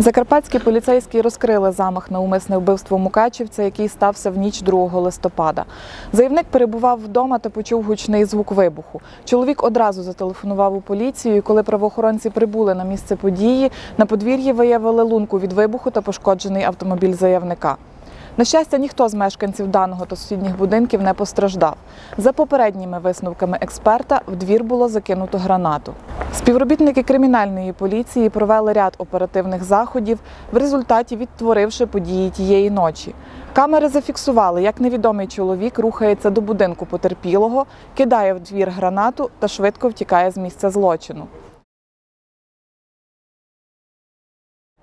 Закарпатські поліцейські розкрили замах на умисне вбивство Мукачівця, який стався в ніч 2 листопада. Заявник перебував вдома та почув гучний звук вибуху. Чоловік одразу зателефонував у поліцію. і Коли правоохоронці прибули на місце події, на подвір'ї виявили лунку від вибуху та пошкоджений автомобіль заявника. На щастя, ніхто з мешканців даного та сусідніх будинків не постраждав. За попередніми висновками експерта, в двір було закинуто гранату. Співробітники кримінальної поліції провели ряд оперативних заходів, в результаті відтворивши події тієї ночі. Камери зафіксували, як невідомий чоловік рухається до будинку потерпілого, кидає в двір гранату та швидко втікає з місця злочину.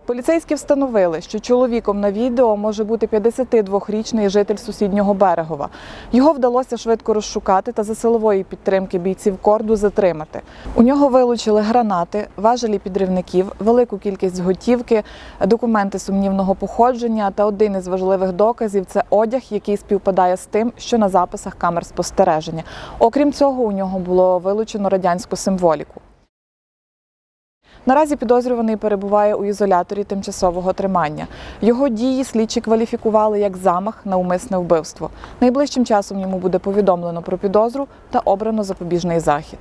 Поліцейські встановили, що чоловіком на відео може бути 52-річний житель сусіднього Берегова. Його вдалося швидко розшукати та за силової підтримки бійців корду затримати. У нього вилучили гранати, важелі підривників, велику кількість готівки, документи сумнівного походження та один із важливих доказів це одяг, який співпадає з тим, що на записах камер спостереження. Окрім цього, у нього було вилучено радянську символіку. Наразі підозрюваний перебуває у ізоляторі тимчасового тримання. Його дії слідчі кваліфікували як замах на умисне вбивство. Найближчим часом йому буде повідомлено про підозру та обрано запобіжний захід.